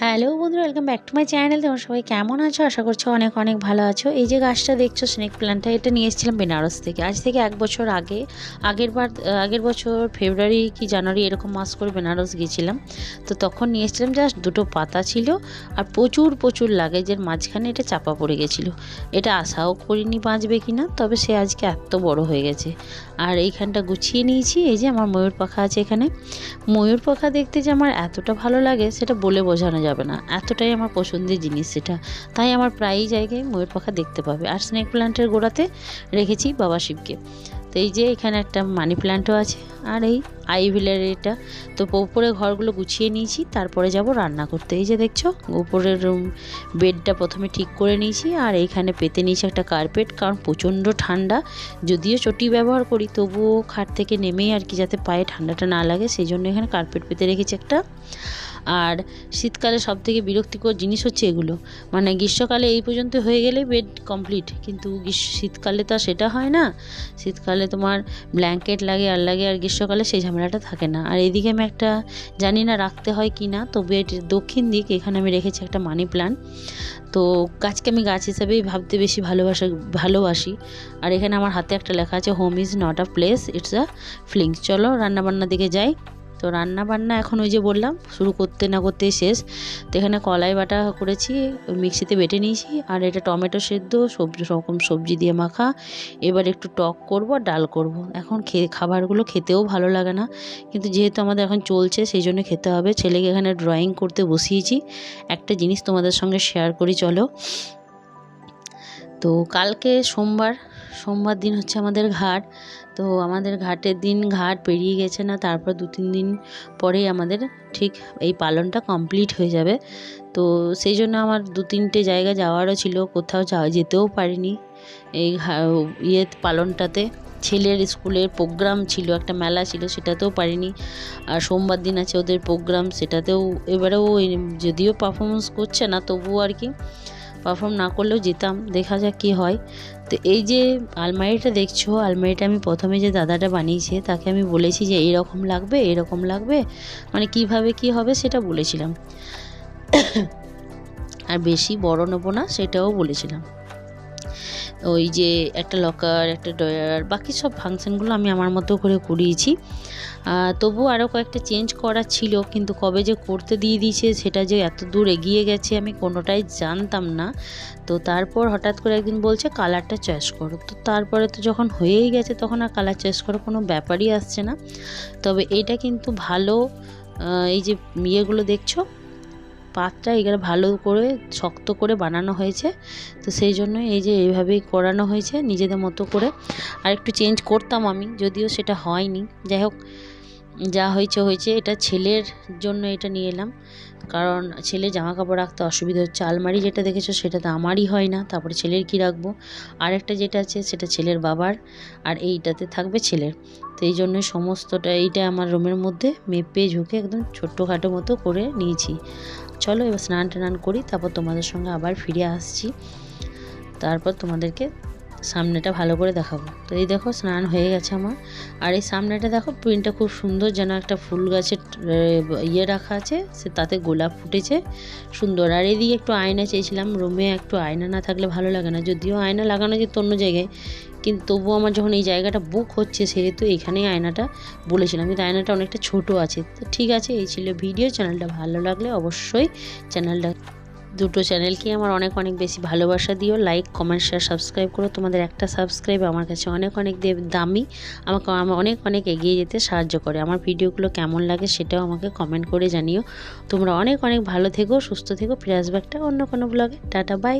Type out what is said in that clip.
Hello বন্ধুরা welcome back to my channel তোমার সবাই কেমন আছো? আশা করছ অনেক অনেক ভালো আছো। এই যে গাছটা দেখছ স্নেক প্ল্যান্টটা এটা নিয়ে এসেছিলাম বেনারস থেকে। আজ থেকে এক বছর আগে, আগের বার, আগের বছর ফেব্রুয়ারি কি জানুয়ারি এরকম মাস করে বেনারস গিয়েছিলাম। তো তখন নিয়ে এসেছিলাম জাস্ট দুটো পাতা ছিল, আর প্রচুর প্রচুর লাগেজের মাঝখানে এটা চাপা পড়ে গেছিল। এটা আশাও করিনি বাঁচবে কি না তবে সে আজকে এত বড় হয়ে গেছে। আর এইখানটা গুছিয়ে নিয়েছি, এই যে আমার ময়ূর পাখা আছে এখানে। ময়ূর পাখা দেখতে যে আমার এতটা ভালো লাগে, সেটা বলে বোঝানো যাবে না। এতটাই আমার পছন্দের জিনিস সেটা। তাই আমার প্রায়ই জায়গায় ময়ূর পাখা দেখতে পাবে। আর স্নেক প্ল্যান্টের গোড়াতে রেখেছি বাবা শিবকে। তো এই যে এখানে একটা মানি প্ল্যান্টও আছে। আর এই আইভিলের এটা তো উপরে ঘরগুলো গুছিয়ে নিয়েছি, তারপরে যাব রান্না করতে। এই যে দেখছ, উপরের বেডটা প্রথমে ঠিক করে নিয়েছি আর এইখানে পেতে নিয়েছি একটা কার্পেট, কারণ প্রচণ্ড ঠান্ডা। যদিও চটি ব্যবহার করি, তবুও খাট থেকে নেমেই আর কি যাতে পায়ে ঠান্ডাটা না লাগে, সেই জন্য এখানে কার্পেট পেতে রেখেছি একটা। আর শীতকালে সব থেকে বিরক্তিকর জিনিস হচ্ছে এগুলো। মানে গ্রীষ্মকালে এই পর্যন্ত হয়ে গেলে বেড কমপ্লিট, কিন্তু শীতকালে তো সেটা হয় না। শীতকালে তোমার ব্ল্যাঙ্কেট লাগে, আর লাগে আর গ্রীষ্মকালে সেই ঝামেলাটা থাকে না। আর এদিকে আমি একটা জানি না রাখতে হয় কি না তো এটির দক্ষিণ দিক এখানে আমি রেখেছি একটা মানি প্ল্যান্ট তো গাছকে আমি গাছ হিসাবেই ভাবতে বেশি ভালোবাসা, ভালোবাসি। আর এখানে আমার হাতে একটা লেখা আছে home is not a place it's a feelings চলো রান্নাবান্নার দিকে যাই। তো রান্না বান্না এখন ওই যে বললাম, শুরু করতে না করতে শেষ। তো এখানে কলাই বাটা করেছি, মিক্সিতে বেটে নিয়েছি, আর এটা টমেটো সেদ্ধ, সবজি রকম সবজি দিয়ে মাখা। এবার একটু টক করব আর ডাল করব। এখন খেয়ে খাবারগুলো খেতেও ভালো লাগে না। কিন্তু যেহেতু আমাদের এখন চলছে, সেই জন্য খেতে হবে। ছেলেকে এখানে ড্রয়িং করতে বসিয়েছি। একটা জিনিস তোমাদের সঙ্গে শেয়ার করি, চলো। তো কালকে সোমবার সোমবার দিন হচ্ছে আমাদের ঘাট। তো আমাদের ঘাটের দিন ঘাট পেরিয়ে গেছে না, তারপর দু তিন দিন পরেই আমাদের ঠিক এই পালনটা কমপ্লিট হয়ে যাবে। তো সেই জন্য আমার দু তিনটে জায়গা যাওয়ারও ছিল, কোথাও যেতেও পারিনি। এই ইয়ে পালনটাতে ছেলের স্কুলের প্রোগ্রাম ছিল, একটা মেলা ছিল, সেটাতেও পারিনি। আর সোমবার দিন আছে ওদের প্রোগ্রাম সেটাতেও এবারেও যদিও পারফরমেন্স করছে না, তবুও আর কি পারফর্ম না করলেও যেতাম দেখা যাক কী হয়। তো এই যে আলমারিটা দেখছ, আলমারিটা আমি প্রথমে যে দাদাটা বানিয়েছে, তাকে আমি বলেছি যে এরকম লাগবে এরকম লাগবে মানে কীভাবে কি হবে সেটা বলেছিলাম। আর বেশি বড় নেব না, সেটাও বলেছিলাম। ওই যে একটা লকার একটা ডয়ার বাকি সব ফাংশানগুলো আমি আমার মতো করে করিয়েছি। তবু আরও কয়েকটা চেঞ্জ করার ছিল, কিন্তু কবে যে করতে দিয়ে দিয়েছে সেটা যে এত দূর এগিয়ে গেছে আমি কোনোটাই জানতাম না। তো তারপর হঠাৎ করে একদিন বলছে কালারটা চয়েস করো। তো তারপরে তো যখন হয়েই গেছে তখন আর কালার চয়েস করার কোনো ব্যাপারই আসছে না। তবে এটা কিন্তু ভালো এই যে ইয়েগুলো দেখছ পাতটা এগুলো ভালো করে শক্ত করে বানানো হয়েছে। তো সেই জন্য এই যে এইভাবেই করানো হয়েছে, নিজেদের মতো করে। আর একটু চেঞ্জ করতাম আমি, যদিও সেটা হয়নি। যাই হোক যা হয়েছে হয়েছে, এটা ছেলের জন্য এটা নিয়ে এলাম। কারণ ছেলে জামা কাপড় রাখতে অসুবিধা হচ্ছে। আলমারি যেটা দেখেছ, সেটা তো আমারই হয় না। তারপরে ছেলের কি রাখব? আরেকটা যেটা আছে, সেটা ছেলের বাবার। আর এইটাতে থাকবে ছেলের। তো এই জন্যই সমস্তটা, এইটা আমার রুমের মধ্যে মেপে ঝুঁকে একদম ছোট্টখাটো মতো করে নিয়েছি। চলো, এবার স্নান টান করি, তারপর তোমাদের সঙ্গে আবার ফিরে আসছি। তারপর তোমাদেরকে সামনেটা ভালো করে দেখাবো। তো এই দেখো স্নান হয়ে গেছে আমার। আর এই সামনেটা দেখো প্রিন্টটা খুব সুন্দর যেন একটা ফুল গাছের ইয়ে রাখা আছে, সে তাতে গোলাপ ফুটেছে। সুন্দর। আর এদিকে একটু আয়না চেয়েছিলাম রুমে একটু আয়না না থাকলে ভালো লাগে না। যদিও আয়না লাগানো যেত অন্য জায়গায়, কিন্তু তবুও আমার যখন এই জায়গাটা বুক হচ্ছে, সেহেতু এখানেই আয়নাটা বলেছিলাম। কিন্তু আয়নাটা অনেকটা ছোট আছে। তো ঠিক আছে, এই ছিল ভিডিও চ্যানেলটা ভালো লাগলে অবশ্যই চ্যানেলটা দুটো চ্যানেলকে আমার অনেক অনেক বেশি ভালোবাসা দিও। লাইক কমেন্ট শেয়ার সাবস্ক্রাইব করো। তোমাদের একটা সাবস্ক্রাইব আমার কাছে অনেক অনেক দামি, আমাকে অনেক অনেক এগিয়ে যেতে সাহায্য করে। আমার ভিডিওগুলো কেমন লাগে সেটাও আমাকে কমেন্ট করে জানিও। তোমরা অনেক অনেক ভালো থেকো, সুস্থ থেকো। ফিরে আসবে একটা অন্য কোনো ব্লগে টাটা বাই